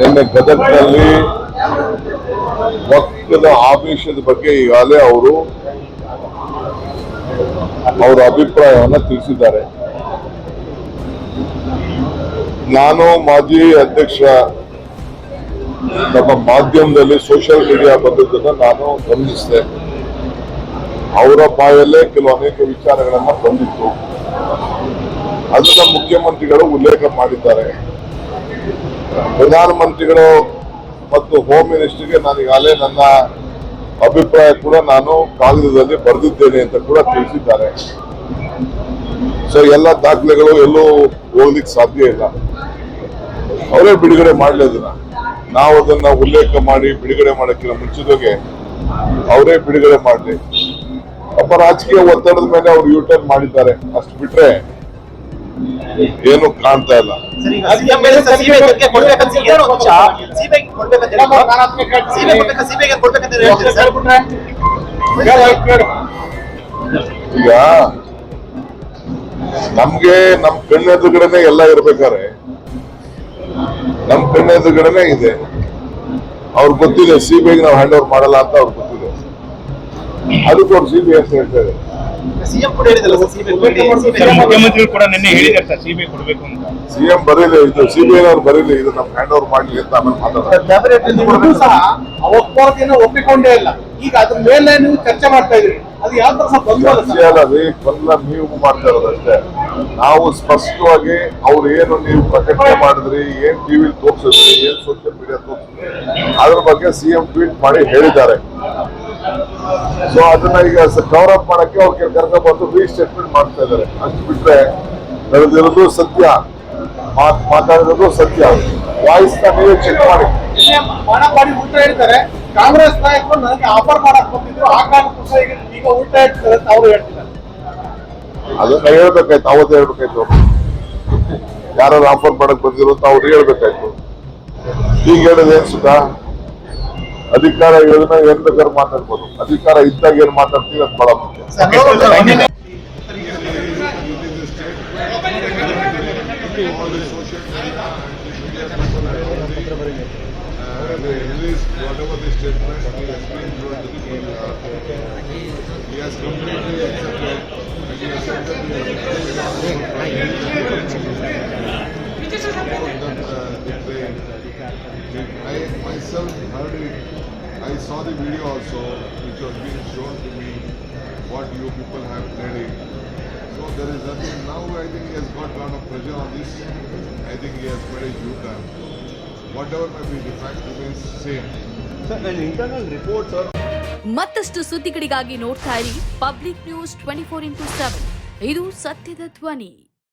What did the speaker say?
ನಿನ್ನೆ ಗದಗದಲ್ಲಿ ಒಕ್ಕದ ಆಮಿಷದ ಬಗ್ಗೆ ಈಗಾಗಲೇ ಅವರು ಅವರ ಅಭಿಪ್ರಾಯವನ್ನು ತಿಳಿಸಿದ್ದಾರೆ. ನಾನು ಮಾಜಿ ಅಧ್ಯಕ್ಷ ನಮ್ಮ ಮಾಧ್ಯಮದಲ್ಲಿ ಸೋಷಿಯಲ್ ಮೀಡಿಯಾ ಬಂದದ್ದನ್ನು ನಾನು ಗಮನಿಸಿದೆ. ಅವರ ಬಾಯಲ್ಲೇ ಕೆಲವು ಅನೇಕ ವಿಚಾರಗಳನ್ನ ಬಂದಿತ್ತು. ಅದನ್ನ ಮುಖ್ಯಮಂತ್ರಿಗಳು ಉಲ್ಲೇಖ ಮಾಡಿದ್ದಾರೆ. ಪ್ರಧಾನಮಂತ್ರಿಗಳು ಮತ್ತು ಹೋಮ್ ಮಿನಿಸ್ಟರ್ಗೆ ನಾನು ಈಗಾಗಲೇ ನನ್ನ ಅಭಿಪ್ರಾಯ ಕೂಡ ನಾನು ಕಾಗದದಲ್ಲಿ ಬರೆದಿದ್ದೇನೆ ಅಂತ ಕೂಡ ತಿಳಿಸಿದ್ದಾರೆ. ಸೊ ಎಲ್ಲ ದಾಖಲೆಗಳು ಎಲ್ಲೂ ಹೋಗ್ಲಿಕ್ಕೆ ಸಾಧ್ಯ ಇಲ್ಲ. ಅವರೇ ಬಿಡುಗಡೆ ಮಾಡಲಿ ಅದನ್ನ ನಾವು ಅದನ್ನ ಉಲ್ಲೇಖ ಮಾಡಿ ಬಿಡುಗಡೆ ಮಾಡೋಕ್ಕಿಂತ ಮುಂಚಿತವಾಗಿ ಅವರೇ ಬಿಡುಗಡೆ ಮಾಡಲಿ. ಅಪ್ಪ, ರಾಜಕೀಯ ಒತ್ತಡದ ಮೇಲೆ ಅವ್ರು ಯೂಟರ್ನ್ ಮಾಡಿದ್ದಾರೆ. ಅಷ್ಟು ಬಿಟ್ರೆ ಏನು ಕಾಣ್ತಾ ಇಲ್ಲ. ಈಗ ನಮ್ಗೆ ನಮ್ ಕಣ್ಣೆದುರುಗಡೆನೆ ಎಲ್ಲ ಇರ್ಬೇಕಾರೆ. ನಮ್ ಕಣ್ಣೆದುರುಗಡೆನೆ ಇದೆ. ಅವ್ರು ಗೊತ್ತಿದೆ ಸಿಬಿಐಗೆ ನಾವು ಹ್ಯಾಂಡ್ ಓವರ್ ಮಾಡಲ್ಲ ಅಂತ ಅವ್ರು ಗೊತ್ತಿದೆ. ಅದಕ್ಕೆ ಅವ್ರು ಸಿಬಿಐ ಅಂತ ಹೇಳ್ತಾರೆ ಸಿಎಂ ಕೂಡ ಹೇಳಿದಲ್ಲ ಸರ್ CBI ಕೊಡಿ, CBI ಸರ್ಗೆ ಮುಖ್ಯಮಂತ್ರಿಗಳು ಕೂಡ ನಿನ್ನೆ ಹೇಳಿದ್ದಾರೆ ಸರ್ ಸಿಬಿಐ ಕೊಡಬೇಕು ಅಂತ. ಸಿಎಂ ಬರೀಲಿ ಇದು ಸಿಬಿಐ ಅವ್ರು ಬರೀಲಿ ಇದು ನಮ್ ಹ್ಯಾಂಡ್ ಓವರ್ ಮಾಡ್ಲಿ ಅಂತ ಆಮೇಲೆ ಮಾತಾಡ್ತಾರೆ ಇದು ಸಹ ಒಪ್ಪಿಕೊಂಡೇ ಇಲ್ಲ. ಈಗ ಅದ್ರ ಮೇಲೆ ನೀವು ಚರ್ಚೆ ಮಾಡ್ತಾ ಇದ್ರಿ. ಅದು ಯಾವ ತರ ಸಹ ಬಂದ್ಬೋದ ಚರ್ಚೆ ಅಲ್ಲ ರೀ ಎಲ್ಲ ನೀವು ಮಾಡ್ತಾ ಇರೋದಷ್ಟೇ. ನಾವು ಸ್ಪಷ್ಟವಾಗಿ ಅವ್ರು ಏನು ನೀವು ಪ್ರಕಟಣೆ ಮಾಡಿದ್ರಿ ಏನ್ ಟಿವಿ ತೋರಿಸಿದ್ರಿ ಏನ್ ಸೋಷಿಯಲ್ ಮೀಡಿಯಾ ತೋರಿಸಿದ್ರಿ ಅದ್ರ ಬಗ್ಗೆ ಸಿಎಂ ಟ್ವೀಟ್ ಮಾಡಿ ಹೇಳಿದ್ದಾರೆ. ಸೊ ಅದನ್ನ ಈಗ ಕವರ್ ಅಪ್ ಮಾಡಕ್ಕೆ ಅವ್ರಿಗೆ ಕರ್ಕೊಂಡು ಬಂದು ರೀಸ್ಟೇಟ್ಮೆಂಟ್ ಮಾಡ್ತಾ ಇದ್ದಾರೆ ಅಷ್ಟು ಬಿಟ್ರೆ ನಡೆದಿರೋದು ಸತ್ಯ. ಮಾತ್ ಮಾತಾಡಿರೋದು ಸತ್ಯ. ವಾಯ್ಸ್ನ ನೀವೇ ಚೆಕ್ ಮಾಡಿ. ಮಾನಪಾಡಿ ಉಲ್ಟಾ ಹೇಳ್ತಾರೆ. ಕಾಂಗ್ರೆಸ್ ನಾಯಕರು ನನಗೆ ಆಫರ್ ಮಾಡಕ್ ಬಂದಿದ್ರು. ಆ ಕಾರಣಕ್ಕೂ ಈಗ ಉಲ್ಟಾ ಹೇಳ್ತಾರೆ ಅಂತ ಅವರು ಹೇಳ್ತಿದ್ದಾರೆ. ಅದನ್ನ ಹೇಳ್ಬೇಕಾಯ್ತು. ಅವತ್ತು ಹೇಳ್ಬೇಕಾಯ್ತು. ಯಾರು ಆಫರ್ ಮಾಡಕ್ ಬಂದಿರೋ ಅಂತ ಅವ್ರು ಹೇಳ್ಬೇಕಾಯ್ತು. ಈಗ ಹೇಳೋದು ಏನ್ ಸುಖ ಅಧಿಕಾರ ಇರೋದನ್ನ ಏನ್ ಬೇಕಾದ್ರೂ ಮಾತಾಡ್ಬೋದು. ಅಧಿಕಾರ ಇದ್ದಾಗ ಏನ್ ಮಾತಾಡ್ತೀವಿ ಅದು ಬಹಳ ಮುಖ್ಯ. Thank release uh, uh. I myself heard it, I saw the video also which was being shown to me what you people have played it. So there is nothing, now I think he has got lot of pressure on this, I think he has made a U-turn. Whatever may be, the fact remains same. ಮತ್ತಷ್ಟು ಸುದ್ದಿಗಳಿಗಾಗಿ ನೋಡ್ತಾ ಇರಿ public news twenty four into seven ಇದು ಸತ್ಯದ ಧ್ವನಿ